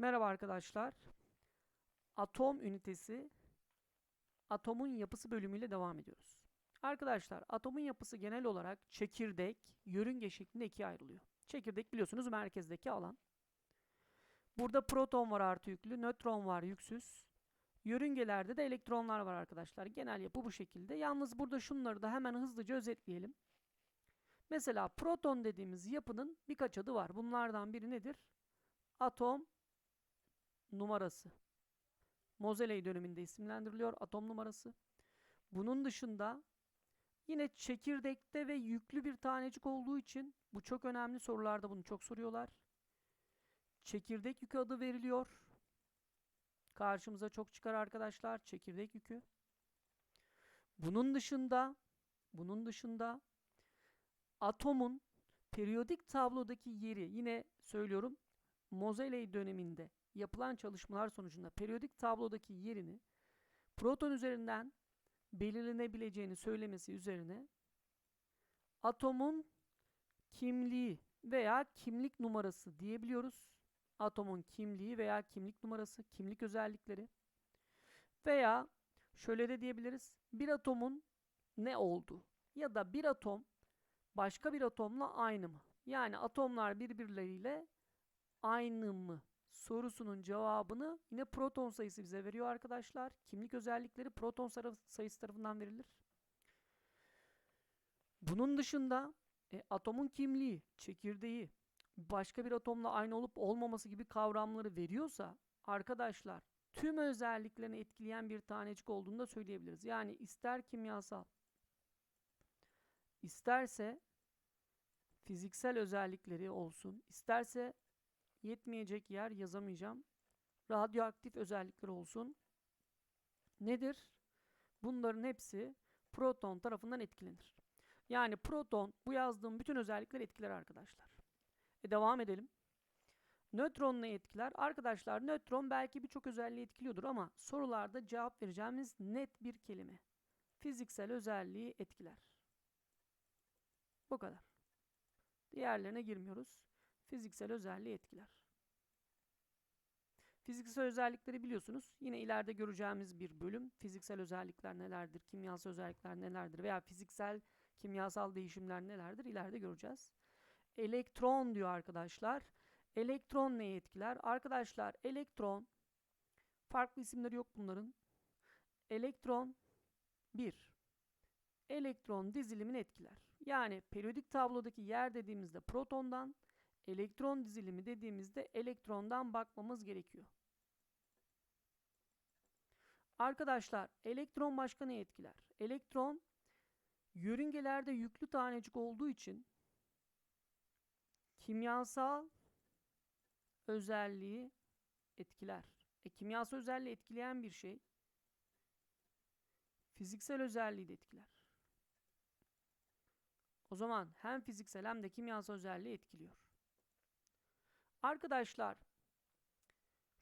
Merhaba arkadaşlar. Atom ünitesi atomun yapısı bölümüyle devam ediyoruz. Arkadaşlar atomun yapısı genel olarak çekirdek, yörünge şeklinde ikiye ayrılıyor. Çekirdek biliyorsunuz merkezdeki alan. Burada proton var artı yüklü, nötron var yüksüz. Yörüngelerde de elektronlar var arkadaşlar. Genel yapı bu şekilde. Yalnız burada şunları da hemen hızlıca özetleyelim. Mesela proton dediğimiz yapının birkaç adı var. Bunlardan biri nedir? Atom numarası. Moseley döneminde isimlendiriliyor atom numarası. Bunun dışında yine çekirdekte ve yüklü bir tanecik olduğu için bu çok önemli sorularda bunu çok soruyorlar. Çekirdek yükü adı veriliyor. Karşımıza çok çıkar arkadaşlar çekirdek yükü. Bunun dışında bunun dışında atomun periyodik tablodaki yeri yine söylüyorum Moseley döneminde yapılan çalışmalar sonucunda periyodik tablodaki yerini proton üzerinden belirlenebileceğini söylemesi üzerine atomun kimliği veya kimlik numarası diyebiliyoruz. Atomun kimliği veya kimlik numarası, kimlik özellikleri veya şöyle de diyebiliriz. Bir atomun ne oldu? Ya da bir atom başka bir atomla aynı mı? Yani atomlar birbirleriyle aynı mı? Sorusunun cevabını yine proton sayısı bize veriyor arkadaşlar. Kimlik özellikleri proton sayısı tarafından verilir. Bunun dışında e, atomun kimliği, çekirdeği başka bir atomla aynı olup olmaması gibi kavramları veriyorsa arkadaşlar tüm özelliklerini etkileyen bir tanecik olduğunu da söyleyebiliriz. Yani ister kimyasal isterse fiziksel özellikleri olsun, isterse yetmeyecek yer yazamayacağım. Radyoaktif özellikleri olsun. Nedir? Bunların hepsi proton tarafından etkilenir. Yani proton bu yazdığım bütün özellikleri etkiler arkadaşlar. E devam edelim. Nötron ne etkiler? Arkadaşlar nötron belki birçok özelliği etkiliyordur ama sorularda cevap vereceğimiz net bir kelime. Fiziksel özelliği etkiler. Bu kadar. Diğerlerine girmiyoruz. Fiziksel özelliği etkiler. Fiziksel özellikleri biliyorsunuz. Yine ileride göreceğimiz bir bölüm. Fiziksel özellikler nelerdir, kimyasal özellikler nelerdir veya fiziksel kimyasal değişimler nelerdir ileride göreceğiz. Elektron diyor arkadaşlar. Elektron neyi etkiler? Arkadaşlar elektron farklı isimleri yok bunların. Elektron 1. Elektron dizilimini etkiler. Yani periyodik tablodaki yer dediğimizde protondan, elektron dizilimi dediğimizde elektrondan bakmamız gerekiyor. Arkadaşlar elektron başka ne etkiler? Elektron yörüngelerde yüklü tanecik olduğu için kimyasal özelliği etkiler. E, kimyasal özelliği etkileyen bir şey fiziksel özelliği de etkiler. O zaman hem fiziksel hem de kimyasal özelliği etkiliyor. Arkadaşlar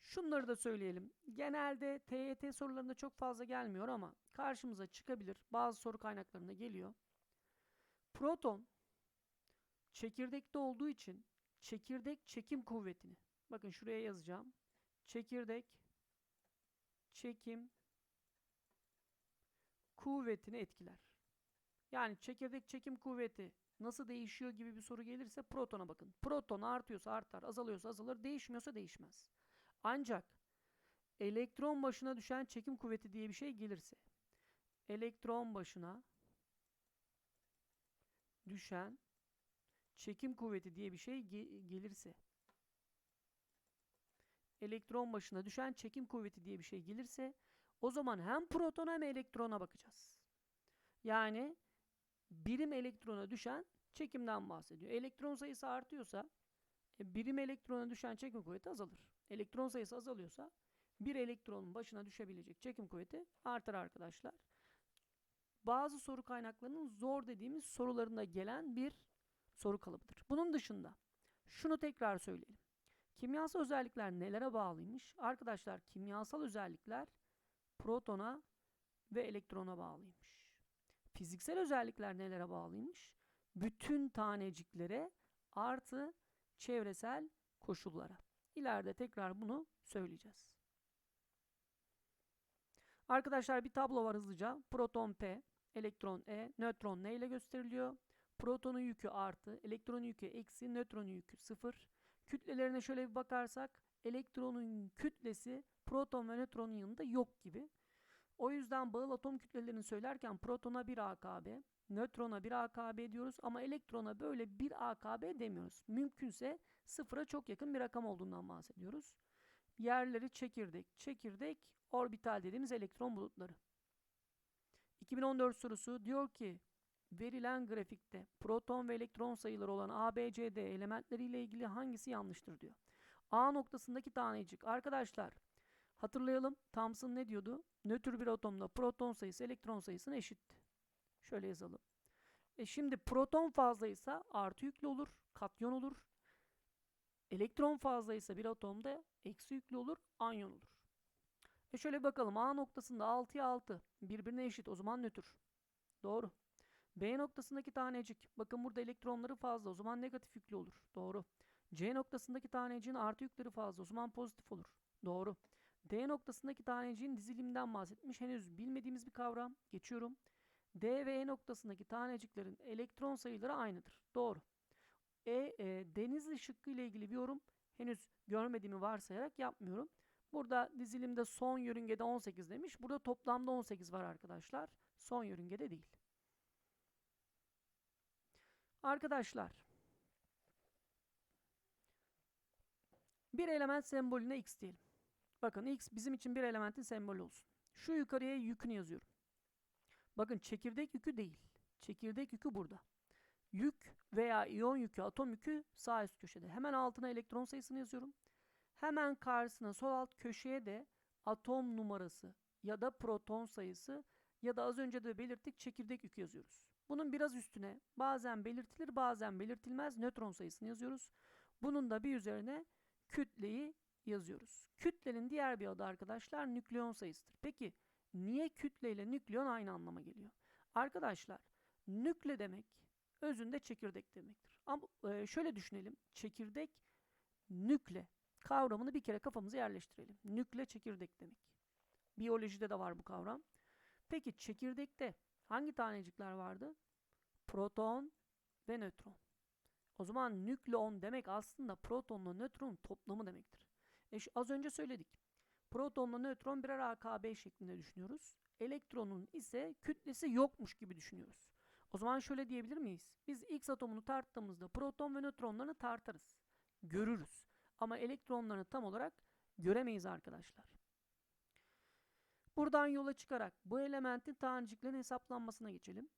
şunları da söyleyelim. Genelde TYT sorularında çok fazla gelmiyor ama karşımıza çıkabilir. Bazı soru kaynaklarında geliyor. Proton çekirdekte olduğu için çekirdek çekim kuvvetini bakın şuraya yazacağım. Çekirdek çekim kuvvetini etkiler. Yani çekirdek çekim kuvveti nasıl değişiyor gibi bir soru gelirse protona bakın. Proton artıyorsa artar, azalıyorsa azalır, değişmiyorsa değişmez. Ancak elektron başına düşen çekim kuvveti diye bir şey gelirse elektron başına düşen çekim kuvveti diye bir şey ge gelirse elektron başına düşen çekim kuvveti diye bir şey gelirse o zaman hem protona hem elektrona bakacağız. Yani birim elektrona düşen çekimden bahsediyor. Elektron sayısı artıyorsa e, birim elektrona düşen çekim kuvveti azalır. Elektron sayısı azalıyorsa bir elektronun başına düşebilecek çekim kuvveti artar arkadaşlar. Bazı soru kaynaklarının zor dediğimiz sorularında gelen bir soru kalıbıdır. Bunun dışında şunu tekrar söyleyelim. Kimyasal özellikler nelere bağlıymış? Arkadaşlar kimyasal özellikler protona ve elektrona bağlıymış. Fiziksel özellikler nelere bağlıymış? Bütün taneciklere artı çevresel koşullara. İleride tekrar bunu söyleyeceğiz. Arkadaşlar bir tablo var hızlıca. Proton P, elektron E, nötron N ile gösteriliyor. Protonun yükü artı, elektronun yükü eksi, nötronun yükü sıfır. Kütlelerine şöyle bir bakarsak elektronun kütlesi proton ve nötronun yanında yok gibi. O yüzden bağıl atom kütlelerini söylerken protona 1 AKB, nötrona 1 AKB diyoruz ama elektrona böyle 1 AKB demiyoruz. Mümkünse sıfıra çok yakın bir rakam olduğundan bahsediyoruz. Yerleri çekirdek, çekirdek, orbital dediğimiz elektron bulutları. 2014 sorusu diyor ki verilen grafikte proton ve elektron sayıları olan A, B, C, D elementleriyle ilgili hangisi yanlıştır diyor. A noktasındaki tanecik. Arkadaşlar hatırlayalım Thomson ne diyordu? Nötr bir atomda proton sayısı elektron sayısına eşitti. Şöyle yazalım. E şimdi proton fazlaysa artı yüklü olur, katyon olur. Elektron fazlaysa bir atomda eksi yüklü olur, anyon olur. E şöyle bakalım A noktasında 6'ya 6 birbirine eşit o zaman nötr. Doğru. B noktasındaki tanecik. Bakın burada elektronları fazla o zaman negatif yüklü olur. Doğru. C noktasındaki taneciğin artı yükleri fazla o zaman pozitif olur. Doğru. D noktasındaki taneciğin diziliminden bahsetmiş. Henüz bilmediğimiz bir kavram. Geçiyorum. D ve E noktasındaki taneciklerin elektron sayıları aynıdır. Doğru. E, e denizli şıkkı ile ilgili bir yorum henüz görmediğimi varsayarak yapmıyorum. Burada dizilimde son yörüngede 18 demiş. Burada toplamda 18 var arkadaşlar. Son yörüngede değil. Arkadaşlar bir element sembolüne x diyelim. Bakın x bizim için bir elementin sembolü olsun. Şu yukarıya yükünü yazıyorum. Bakın çekirdek yükü değil. Çekirdek yükü burada. Yük veya iyon yükü, atom yükü sağ üst köşede. Hemen altına elektron sayısını yazıyorum. Hemen karşısına sol alt köşeye de atom numarası ya da proton sayısı ya da az önce de belirttik çekirdek yükü yazıyoruz. Bunun biraz üstüne bazen belirtilir bazen belirtilmez nötron sayısını yazıyoruz. Bunun da bir üzerine kütleyi yazıyoruz. Kütlenin diğer bir adı arkadaşlar nükleon sayısıdır. Peki niye kütle ile nükleon aynı anlama geliyor? Arkadaşlar nükle demek özünde çekirdek demektir. Ama e, şöyle düşünelim. Çekirdek nükle kavramını bir kere kafamıza yerleştirelim. Nükle çekirdek demek. Biyolojide de var bu kavram. Peki çekirdekte hangi tanecikler vardı? Proton ve nötron. O zaman nükleon demek aslında protonla nötron toplamı demektir. E şu az önce söyledik. Protonla nötron birer AKB şeklinde düşünüyoruz. Elektronun ise kütlesi yokmuş gibi düşünüyoruz. O zaman şöyle diyebilir miyiz? Biz X atomunu tarttığımızda proton ve nötronlarını tartarız. Görürüz. Ama elektronlarını tam olarak göremeyiz arkadaşlar. Buradan yola çıkarak bu elementin taneciklerin hesaplanmasına geçelim.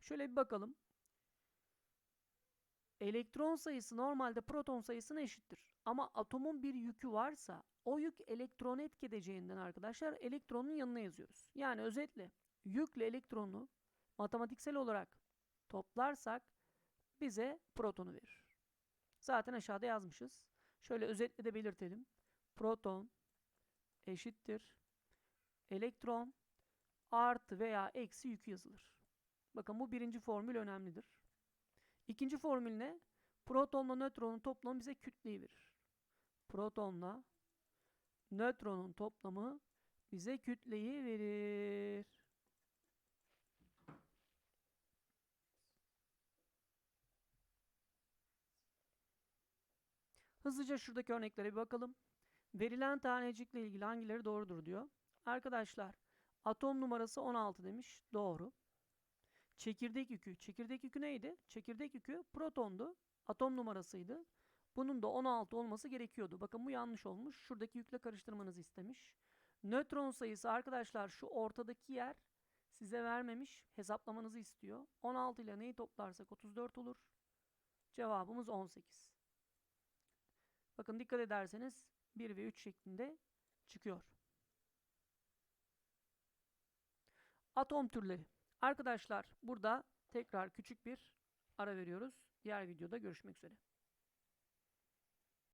Şöyle bir bakalım. Elektron sayısı normalde proton sayısına eşittir. Ama atomun bir yükü varsa o yük elektronu etkileyeceğinden arkadaşlar elektronun yanına yazıyoruz. Yani özetle yükle elektronu matematiksel olarak toplarsak bize protonu verir. Zaten aşağıda yazmışız. Şöyle özetle de belirtelim. Proton eşittir. Elektron artı veya eksi yükü yazılır. Bakın bu birinci formül önemlidir. İkinci formül ne? Protonla nötronun toplamı bize kütleyi verir. Protonla nötronun toplamı bize kütleyi verir. Hızlıca şuradaki örneklere bir bakalım. Verilen tanecikle ilgili hangileri doğrudur diyor. Arkadaşlar atom numarası 16 demiş. Doğru. Çekirdek yükü. Çekirdek yükü neydi? Çekirdek yükü protondu. Atom numarasıydı. Bunun da 16 olması gerekiyordu. Bakın bu yanlış olmuş. Şuradaki yükle karıştırmanızı istemiş. Nötron sayısı arkadaşlar şu ortadaki yer size vermemiş. Hesaplamanızı istiyor. 16 ile neyi toplarsak 34 olur. Cevabımız 18. Bakın dikkat ederseniz 1 ve 3 şeklinde çıkıyor. Atom türleri. Arkadaşlar burada tekrar küçük bir ara veriyoruz. Diğer videoda görüşmek üzere.